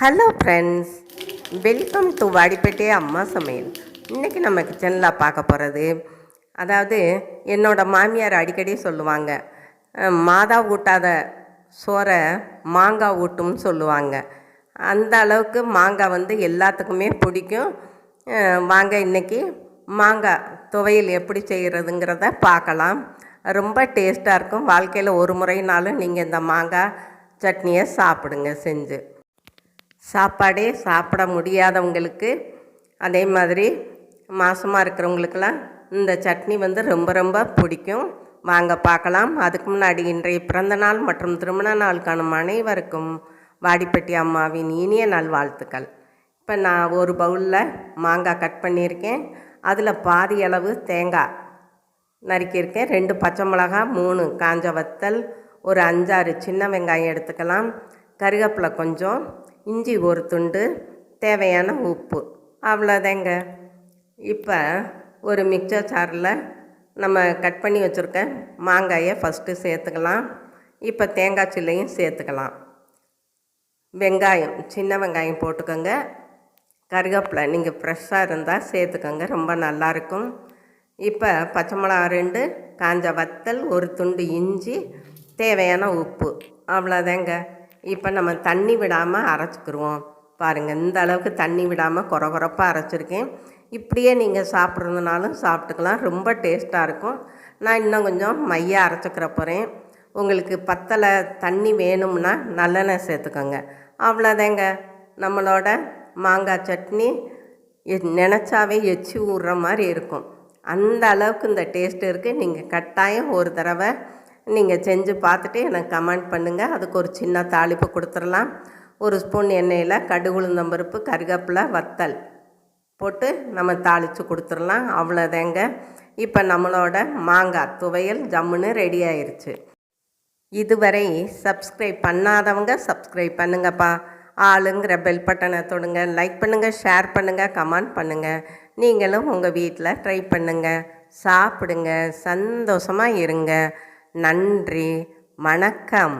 Hello friends welcome to Vadipatti அம்மா சமையல் இன்றைக்கி நம்ம கிச்சனில் பார்க்க போகிறது அதாவது என்னோடய மாமியார் அடிக்கடி சொல்லுவாங்க மாதா ஊட்டாத சோறை மாங்காய் ஊட்டும்னு சொல்லுவாங்க. அந்த அளவுக்கு மாங்காய் வந்து எல்லாத்துக்குமே பிடிக்கும். வாங்க இன்றைக்கி மாங்காய் துவையல் எப்படி செய்கிறதுங்கிறத பார்க்கலாம். ரொம்ப டேஸ்ட்டாக இருக்கும். வாழ்க்கையில் ஒரு முறைனாலும் நீங்கள் இந்த மாங்காய் சட்னியை சாப்பிடுங்க செஞ்சு. சாப்பாடே சாப்பிட முடியாதவங்களுக்கு அதே மாதிரி மாசமாக இருக்கிறவங்களுக்கெல்லாம் இந்த சட்னி வந்து ரொம்ப ரொம்ப பிடிக்கும். வாங்க பார்க்கலாம். அதுக்கு முன்னாடி இன்றைய பிறந்த நாள் மற்றும் திருமண நாளுக்கான அனைவருக்கும் வாடிப்பட்டி அம்மாவின் இனிய நல்வாழ்த்துக்கள். இப்போ நான் ஒரு பவுலில் மாங்காய் கட் பண்ணியிருக்கேன். அதில் பாதி அளவு தேங்காய் நறுக்கியிருக்கேன். ரெண்டு பச்சை மிளகா மூணு காஞ்ச வத்தல் ஒரு அஞ்சாறு சின்ன வெங்காயம் எடுத்துக்கலாம். கருவேப்பிலை கொஞ்சம் இஞ்சி ஒரு துண்டு தேவையான உப்பு. அவ்வளோதாங்க. இப்போ ஒரு மிக்சர் சாரில் நம்ம கட் பண்ணி வச்சுருக்க மாங்காயை ஃபஸ்ட்டு சேர்த்துக்கலாம். இப்போ தேங்காய் சில்லையும் சேர்த்துக்கலாம். வெங்காயம் சின்ன வெங்காயம் போட்டுக்கோங்க. கருவேப்பிலை நீங்கள் ஃப்ரெஷ்ஷாக இருந்தால் சேர்த்துக்கோங்க ரொம்ப நல்லாயிருக்கும் இப்போ பச்சை மிளகா ரெண்டு காஞ்ச வத்தல் ஒரு துண்டு இஞ்சி தேவையான உப்பு. அவ்வளோதாங்க. இப்போ நம்ம தண்ணி விடாமல் அரைச்சிக்கிருவோம். பாருங்கள் இந்த அளவுக்கு தண்ணி விடாமல் குறை குறைப்பாக அரைச்சிருக்கேன். இப்படியே நீங்கள் சாப்பிட்றதுனாலும் சாப்பிட்டுக்கலாம். ரொம்ப டேஸ்ட்டாக இருக்கும். நான் இன்னும் கொஞ்சம் மையாக அரைச்சிக்கிற போகிறேன் உங்களுக்கு பத்தலை தண்ணி வேணும்னா நல்லெண்ணெய் சேர்த்துக்கோங்க. அவ்வளோதாங்க. நம்மளோட மாங்காய் சட்னி எ- நினச்சாவே எச்சி ஊறுற மாதிரி இருக்கும். அந்த அளவுக்கு இந்த டேஸ்ட் இருக்குது நீங்கள் கட்டாயம் ஒரு தடவை நீங்கள் செஞ்சு பார்த்துட்டு எனக்கு கமெண்ட் பண்ணுங்கள் அதுக்கு ஒரு சின்ன தாளிப்பு கொடுத்துடலாம். ஒரு ஸ்பூன் எண்ணெயில் கடுகு உளுந்தம்பருப்பு கருவேப்பிலை வத்தல் போட்டு நம்ம தாளித்து கொடுத்துடலாம். அவ்வளோதாங்க. இப்போ நம்மளோட மாங்காய் துவையல் ஜம்முன்னு ரெடி ஆயிடுச்சு இதுவரை சப்ஸ்கிரைப் பண்ணாதவங்க சப்ஸ்கிரைப் பண்ணுங்கப்பா. ஆளுங்கிற பெல் பட்டனை தொடுங்க. லைக் பண்ணுங்கள் ஷேர் பண்ணுங்கள் கமெண்ட் பண்ணுங்கள் நீங்களும் உங்கள் வீட்டில் ட்ரை பண்ணுங்கள் சாப்பிடுங்க. சந்தோஷமாக இருங்க. நன்றி வணக்கம்.